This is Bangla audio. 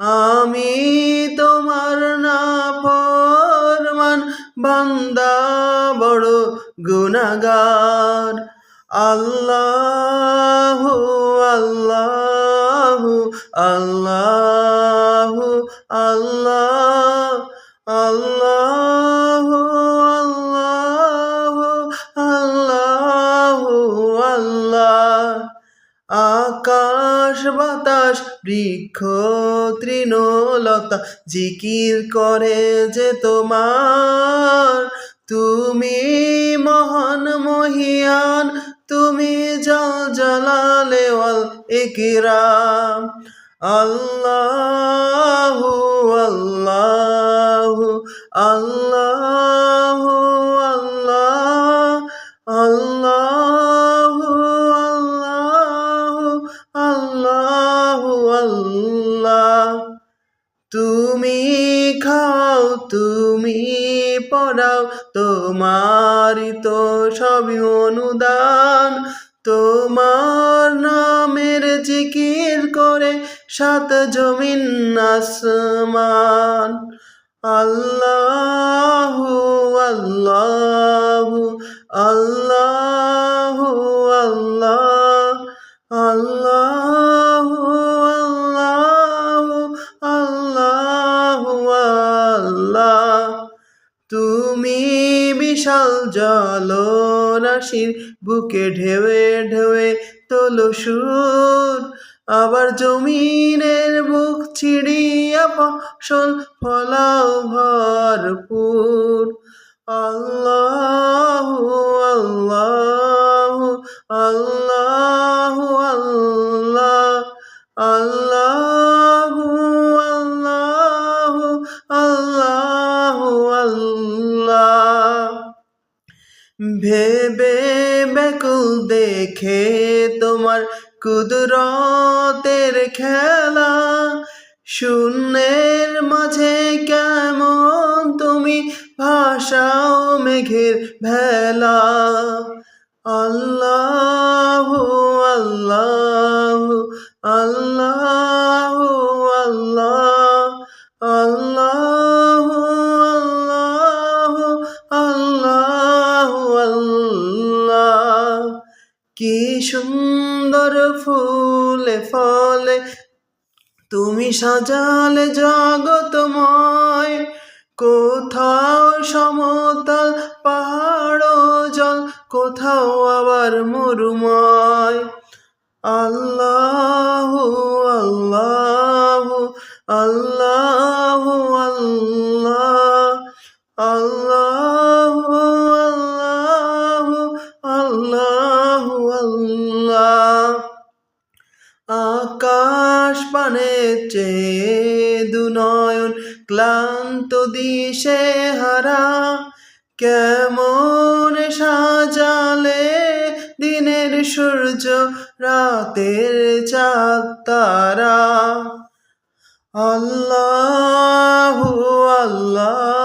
আমি তোমার না ফরমান বান্দা বড় গুনাগার আল্লাহ আল্লাহ আল্লাহ আল্লাহ। আকাশ বাতাস, বৃক্ষ তৃণলতা জিকির করে যে তোমার। তুমি মহান মহিয়ান, তুমি জল জলালে ইকরাম। আল্লাহু আল্লাহু আল্লাহু আল্লাহ, তুমি খাও, তুমি পড়াও তোমারই তো সবই অনুদান। তোমার নামের জিকির করে সাত জমিন আসমান। আল্লাহু আল্লাহু আল্লাহু, আল্লাহ। বিশাল জল রাশির বুকে ঢেউয়ে ঢেউয়ে তোল সুর। আবার জমিনের বুক ছিড়িয়া ফসল ফলাও ভরপুর। আল্লাহ আল্লাহ, আল্লাহু ভেবে বেকুল দেখে তোমার কুদরতের খেলা। শূন্যের মাঝে কেমন তুমি ভাষাও মেঘের ভেলা। সুন্দর ফুলে ফলে তুমি সাজালে জগতময় কোথাও সমতল পাহাড় জল, কোথাও আবার মরুময়। আল্লাহ আল্লাহ, আল্লাহু আকাশ পানে চেয়ে দুনয়ন ক্লান্ত দিশে হারা। কেমন সাজালে দিনের সূর্য রাতের চাঁদ তারা। আল্লাহু আল্লাহ।